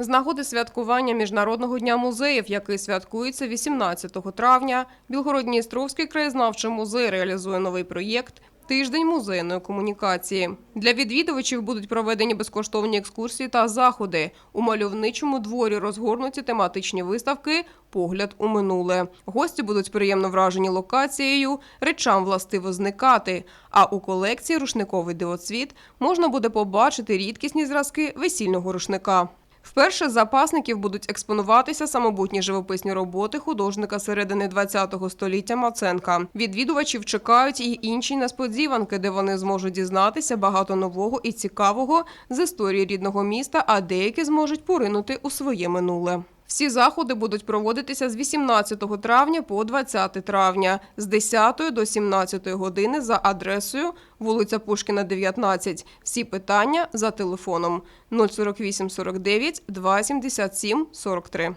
З нагоди святкування Міжнародного дня музеїв, який святкується 18 травня, Білгород-Дністровський краєзнавчий музей реалізує новий проєкт Тиждень музейної комунікації. Для відвідувачів будуть проведені безкоштовні екскурсії та заходи. У мальовничому дворі розгорнуті тематичні виставки Погляд у минуле. Гості будуть приємно вражені локацією, речам властиво зникати. А у колекції рушниковий дивоцвіт можна буде побачити рідкісні зразки весільного рушника. Вперше запасників будуть експонуватися самобутні живописні роботи художника середини ХХ століття Маценка. Відвідувачів чекають і інші несподіванки, де вони зможуть дізнатися багато нового і цікавого з історії рідного міста, а деякі зможуть поринути у своє минуле. Всі заходи будуть проводитися з 18 травня по 20 травня з 10 до 17 години за адресою вулиця Пушкіна, 19. Всі питання за телефоном 048 49 277 43.